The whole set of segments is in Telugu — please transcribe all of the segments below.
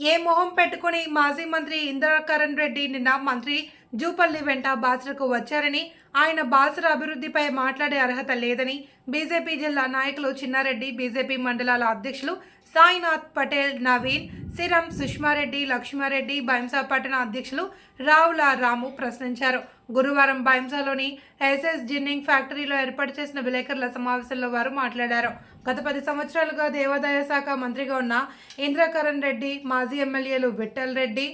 ఏ మొహం పెట్టుకుని మాజీ మంత్రి ఇంద్రకరణ్ రెడ్డి నిన్న మంత్రి జూపల్లి వెంట బాసరకు వచ్చారని ఆయన బాసర అభివృద్ధిపై మాట్లాడే అర్హత లేదని బీజేపీ జిల్లా నాయకులు చిన్నారెడ్డి బీజేపీ మండలాల అధ్యక్షులు సాయినాథ్ పటేల్ నవీన్ సిరం సుష్మారెడ్డి లక్ష్మారెడ్డి బైంసా పట్టణ అధ్యక్షులు రావుల రాము ప్రశ్నించారు. గురువారం బైంసాలోని ఎస్ఎస్ జిన్నింగ్ ఫ్యాక్టరీలో ఏర్పాటు చేసిన విలేకరుల సమావేశంలో వారు మాట్లాడారు. గత పది సంవత్సరాలుగా దేవాదాయ శాఖ మంత్రిగా ఉన్న ఇంద్రకరణ్ రెడ్డి మాజీ ఎమ్మెల్యేలు విఠల్ రెడ్డి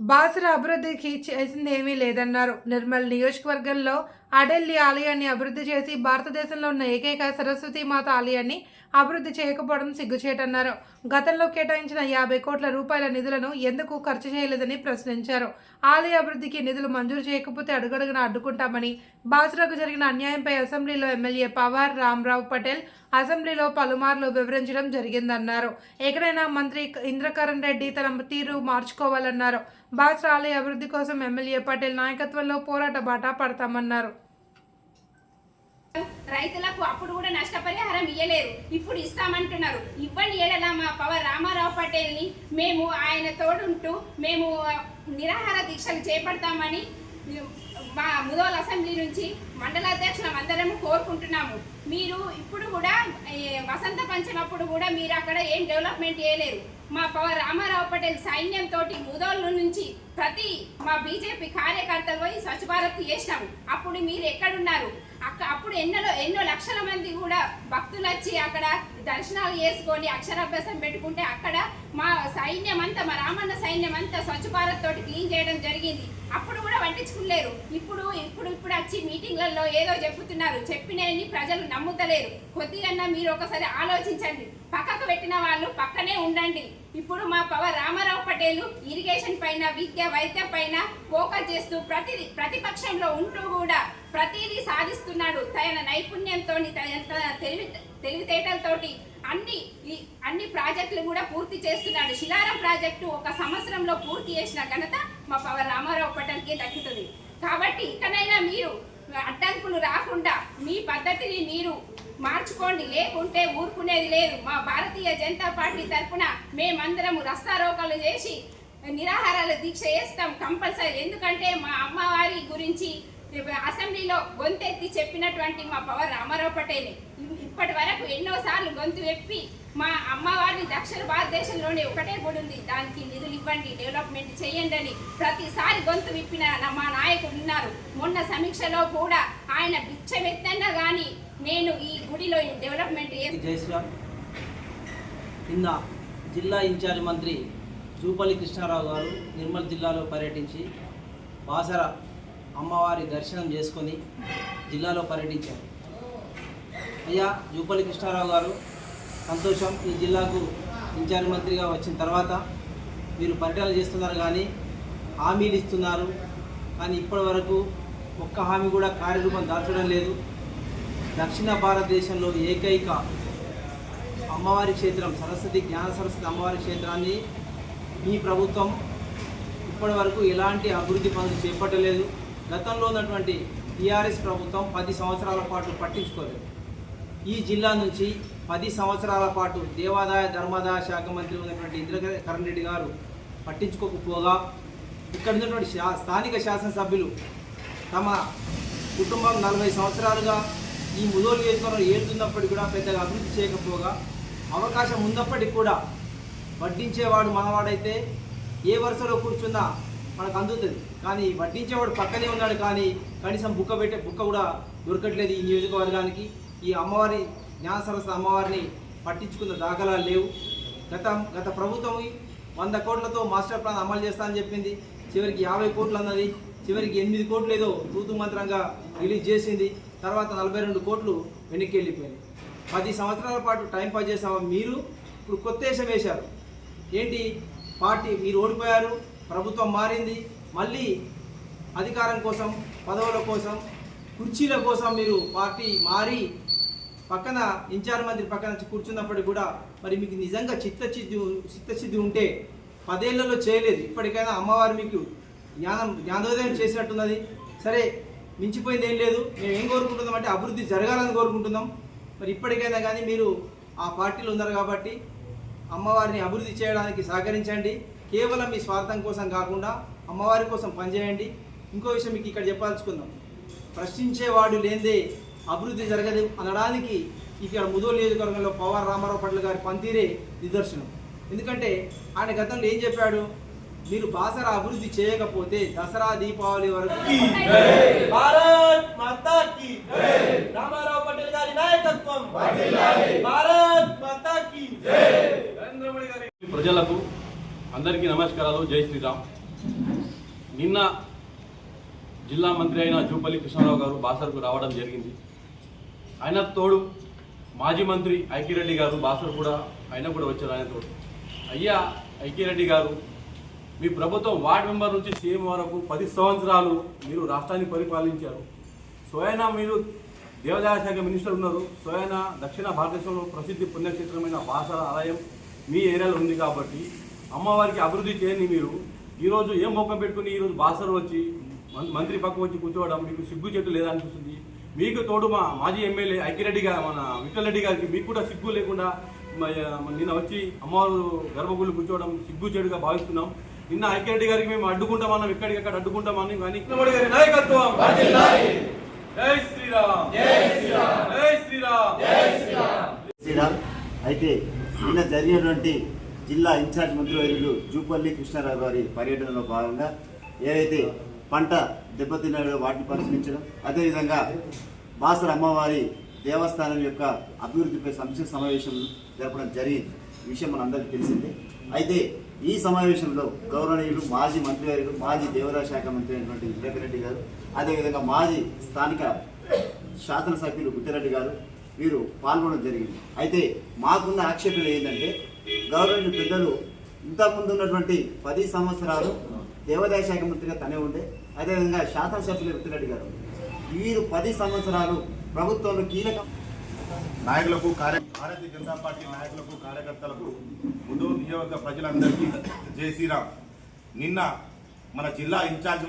బాసర అభివృద్ధికి చేసింది ఏమీ లేదన్నారు. నిర్మల్ నియోజకవర్గంలో అడెల్లి ఆలయాన్ని అభివృద్ధి చేసి భారతదేశంలో ఉన్న ఏకైక సరస్వతి మాత ఆలయాన్ని అభివృద్ధి చేయకపోవడం సిగ్గుచేటన్నారు. గతంలో కేటాయించిన యాభై కోట్ల రూపాయల నిధులను ఎందుకు ఖర్చు చేయలేదని ప్రశ్నించారు. ఆలయ అభివృద్ధికి నిధులు మంజూరు చేయకపోతే అడుగడుగున అడ్డుకుంటామని బాసరకు జరిగిన అన్యాయంపై అసెంబ్లీలో ఎమ్మెల్యే పవార్ రామ్రావు పటేల్ అసెంబ్లీలో పలుమార్లు వివరించడం జరిగిందన్నారు. ఎక్కడైనా మంత్రి ఇంద్రకరణ్ రెడ్డి తన తీరు మార్చుకోవాలన్నారు. బాసర ఆలయ అభివృద్ధి కోసం ఎమ్మెల్యే పటేల్ నాయకత్వంలో పోరాట బాట పడతామన్నారు. రైతులకు అప్పుడు కూడా నష్టపరిహారం ఇయ్యలేరు ఇప్పుడు ఇస్తామంటున్నారు. ఇవ్వండి ఏడలా మా పవర్ రామారావు పటేల్ని మేము ఆయన తోడుంటూ మేము నిరాహార దీక్షలు చేపడతామని మా ముదోల్ అసెంబ్లీ నుంచి మండలాధ్యక్షులం అందరము కోరుకుంటున్నాము. మీరు ఇప్పుడు కూడా వసంత పంచమప్పుడు కూడా మీరు అక్కడ ఏం డెవలప్మెంట్ చేయలేరు. మా పవర్ రామారావు పటేల్ సైన్యంతో తోటి నుంచి ప్రతి మా బీజేపీ కార్యకర్తలు పోయి స్వచ్ఛ భారత్ చేసినాము. అప్పుడు మీరు ఎక్కడున్నారు? అక్క అప్పుడు ఎన్నో ఎన్నో లక్షల మంది కూడా భక్తులు వచ్చి అక్కడ దర్శనాలు చేసుకొని అక్షరాభ్యాసం పెట్టుకుంటే అక్కడ మా సైన్యం అంతా మా రామన్న సైన్యం అంతా స్వచ్ఛ భారత్ తోటి క్లీన్ చేయడం జరిగింది. అప్పుడు కూడా పట్టించుకోలేరు ఇప్పుడు ఇప్పుడు ఇప్పుడు వచ్చి మీటింగ్లలో ఏదో చెప్పుతున్నారు చెప్పినవి ప్రజలు నమ్ముతలేరు. కొద్దిగా మీరు ఒకసారి ఆలోచించండి. పక్కకు పెట్టిన వాళ్ళు పక్కనే ఉండండి. ఇప్పుడు మా పవర్ రామారావు పటేల్ ఇరిగేషన్ పైన విద్య వైద్యం పైన ఫోకస్ చేస్తూ ప్రతి ప్రతిపక్షంలో ఉంటూ కూడా ప్రతిదీ సాధిస్తున్నాడు. తన నైపుణ్యంతో తన తెలివి తెలివితేటలతోటి అన్ని ఈ అన్ని ప్రాజెక్టులు కూడా పూర్తి చేస్తున్నాడు. శిలారం ప్రాజెక్టు ఒక సంవత్సరంలో పూర్తి చేసిన ఘనత మా పవర్ రామారావు పటేల్కి దక్కుతుంది. కాబట్టి ఇకనైనా మీరు అడ్డంకులు రాకుండా మీ పద్ధతిని మీరు మార్చుకోండి. లేకుంటే ఊరుకునేది లేదు. మా భారతీయ జనతా పార్టీ తరఫున మేమందరము రస్తారోకలు చేసి నిరాహారాల దీక్ష చేస్తాం కంపల్సరీ. ఎందుకంటే మా అమ్మవారి గురించి అసెంబ్లీలో గొంతెత్తి చెప్పినటువంటి మా పవర్ రామారావు పటేల్ ఇప్పటి వరకు ఎన్నోసార్లు గొంతు ఎప్పి మా అమ్మవారిని దక్షిణ భారతదేశంలోనే ఒకటే గుడి ఉంది. దానికి నిధులు ఇవ్వండి డెవలప్మెంట్ చేయండి అని ప్రతిసారి గొంతు విప్పిన మా నాయకుడు ఉన్నారు. మొన్న సమీక్షలో కూడా ఆయన బిచ్చమెత్తన్నా కానీ నేను ఈ గుడిలో డెవలప్మెంట్ నిన్న జిల్లా ఇన్ఛార్జ్ మంత్రి జూపల్లి కృష్ణారావు గారు నిర్మల్ జిల్లాలో పర్యటించి బాసర అమ్మవారి దర్శనం చేసుకొని జిల్లాలో పర్యటించారు. అయ్యా జూపల్లి కృష్ణారావు గారు సంతోషం ఈ జిల్లాకు ఇన్ఛార్జ్ మంత్రిగా వచ్చిన తర్వాత మీరు పర్యటన చేస్తున్నారు కానీ హామీలు ఇస్తున్నారు. కానీ ఇప్పటి వరకు ఒక్క హామీ కూడా కార్యరూపం దాల్చడం లేదు. దక్షిణ భారతదేశంలో ఏకైక అమ్మవారి క్షేత్రం సరస్వతి జ్ఞాన సరస్వతి అమ్మవారి క్షేత్రాన్ని మీ ప్రభుత్వం ఇప్పటి వరకు ఎలాంటి అభివృద్ధి పనులు చేపట్టలేదు. గతంలో ఉన్నటువంటి టీఆర్ఎస్ ప్రభుత్వం పది సంవత్సరాల పాటు పట్టించుకోలేదు. ఈ జిల్లా నుంచి పది సంవత్సరాల పాటు దేవాదాయ ధర్మాదాయ శాఖ మంత్రి ఉన్నటువంటి ఇంద్రకరణ్ రెడ్డి గారు పట్టించుకోకపోగా ఇక్కడ ఉన్నటువంటి శా స్థానిక శాసనసభ్యులు తమ కుటుంబం నలభై సంవత్సరాలుగా ఈ ముదోలు నియోజకవర్గం ఏడుతున్నప్పటికీ కూడా పెద్దగా అభివృద్ధి చేయకపోగా అవకాశం ఉన్నప్పటికీ కూడా వడ్డించేవాడు మనవాడైతే ఏ వరుసలో కూర్చున్నా మనకు అందుతుంది. కానీ వడ్డించేవాడు పక్కనే ఉన్నాడు కానీ కనీసం బుక్క పెట్టే బుక్క కూడా దొరకట్లేదు ఈ నియోజకవర్గానికి. ఈ అమ్మవారి జ్ఞాన సరస్వతి అమ్మవారిని పట్టించుకున్న దాఖలాలు లేవు. గత గత ప్రభుత్వం వంద కోట్లతో మాస్టర్ ప్లాన్ అమలు చేస్తా అని చెప్పింది. చివరికి యాభై కోట్లు అన్నది చివరికి ఎనిమిది కోట్లు ఏదో తూతు మంత్రంగా రిలీజ్ చేసింది. తర్వాత నలభై రెండు కోట్లు వెనక్కి వెళ్ళిపోయింది పది సంవత్సరాల పాటు టైం పాస్ చేసాము మీరు? ఇప్పుడు కొత్త వేషం వేశారు. ఏంటి? పార్టీ మీరు ఓడిపోయారు ప్రభుత్వం మారింది. మళ్ళీ అధికారం కోసం పదవుల కోసం కుర్చీల కోసం మీరు పార్టీ మారి పక్కన ఇన్ఛార్జ్ మంత్రి పక్కన కూర్చున్నప్పటికి కూడా మరి మీకు నిజంగా చిత్తశుద్ధి చిత్తశుద్ధి ఉంటే పదేళ్ళలో చేయలేదు. ఇప్పటికైనా అమ్మవారు మీకు జ్ఞానం జ్ఞానోదయం చేసినట్టున్నది. సరే మించిపోయింది ఏం లేదు. మేము ఏం కోరుకుంటున్నాం అంటే అభివృద్ధి జరగాలని కోరుకుంటున్నాం. మరి ఇప్పటికైనా కానీ మీరు ఆ పార్టీలు ఉన్నారు కాబట్టి అమ్మవారిని అభివృద్ధి చేయడానికి సహకరించండి. కేవలం మీ స్వార్థం కోసం కాకుండా అమ్మవారి కోసం పనిచేయండి. ఇంకో విషయం మీకు ఇక్కడ చెప్పాల్చుకుందాం ప్రశ్నించేవాడు లేనిదే అభివృద్ధి జరగదు అనడానికి ఇక్కడ ముదోలు నియోజకవర్గంలో పవర్ రామారావు పట్ల గారి పనితీరే నిదర్శనం. ఎందుకంటే ఆయన గతంలో ఏం చెప్పాడు? మీరు బాసర అభివృద్ధి చేయకపోతే దసరా దీపావళి వరకు భారత్ రామారావు పటేల్ గారి నాయకత్వం భారత్ ప్రజలకు అందరికీ నమస్కారాలు. జై శ్రీరామ్. నిన్న జిల్లా మంత్రి అయిన జూపల్లి కృష్ణారావు గారు బాసర్కు రావడం జరిగింది. ఆయన తోడు మాజీ మంత్రి ఐకిరెడ్డి గారు బాసర్ కూడా ఆయన కూడా వచ్చారు ఆయన తోడు. అయ్యా ఐకిరెడ్డి గారు మీ ప్రభుత్వం వార్డ్ మెంబర్ నుంచి సీఎం వరకు పది సంవత్సరాలు మీరు రాష్ట్రాన్ని పరిపాలించారు. స్వయన మీరు దేవాదాయ శాఖ మినిస్టర్ ఉన్నారు. స్వయన దక్షిణ భారతదేశంలో ప్రసిద్ధి పుణ్యక్షేత్రమైన బాసర ఆలయం మీ ఏరియాలో ఉంది కాబట్టి అమ్మవారికి అభివృద్ధి చేయని మీరు. ఈరోజు ఏం మొక్కం పెట్టుకుని ఈరోజు బాసర్ వచ్చి మం- మంత్రి పక్క వచ్చి కూర్చోవడం మీకు సిగ్గు చెట్టు లేదా అనిపిస్తుంది? మీకు తోడు మా మాజీ ఎమ్మెల్యే ఐకిరెడ్డి గారు మన విఠలరెడ్డి గారికి మీకు కూడా సిగ్గు లేకుండా నిన్న వచ్చి అమ్మవారు గర్భగుళ్ళు కూర్చోవడం సిగ్గు చెడుగా భావిస్తున్నాం. నిన్న ఐకిరెడ్డి గారికి మేము అడ్డుకుంటామన్నాం ఎక్కడికక్కడ అడ్డుకుంటామని కానీ కృష్ణమూర్తి గారి నాయకత్వం. జై శ్రీరామ్. జై శ్రీరామ్. జై శ్రీరామ్. శ్రీరామ్. అయితే నిన్న జరిగినటువంటి జిల్లా ఇన్ఛార్జ్ మంత్రివర్యులు జూపల్లి కృష్ణారావు గారి పర్యటనలో భాగంగా ఏదైతే పంట దెబ్బతిన్న వాటిని పరిశీలించడం. అదేవిధంగా బాసర అమ్మవారి దేవస్థానం యొక్క అభివృద్ధిపై సంక్షేమ సమావేశం జరపడం జరిగింది. విషయం మనందరికీ తెలిసిందే. అయితే ఈ సమావేశంలో గౌరవనీయులు మాజీ మంత్రివర్యులు మాజీ దేవరా శాఖ మంత్రి అయినటువంటి వివేక్ రెడ్డి గారు అదేవిధంగా మాజీ స్థానిక శాసనసభ్యులు గుట్టిరెడ్డి గారు వీరు పాల్గొనడం జరిగింది. అయితే మాకున్న ఆక్షేపణ ఏంటంటే గవర్నమెంట్ పెద్దలు ఇంతకుముందు ఉన్నటువంటి పది సంవత్సరాలు దేవాదాయ శాఖ మంత్రిగా తనే ఉండే అదేవిధంగా శాసనసభ్యులు గుట్టిరెడ్డి గారు వీరు పది సంవత్సరాలు ప్రభుత్వంలో కీలక నాయకులకు కార్య భారతీయ జనతా పార్టీ నాయకులకు కార్యకర్తలకు ముందు నియోజక ప్రజలందరికీ జై శ్రీరామ్. నిన్న మన జిల్లా ఇన్ఛార్జ్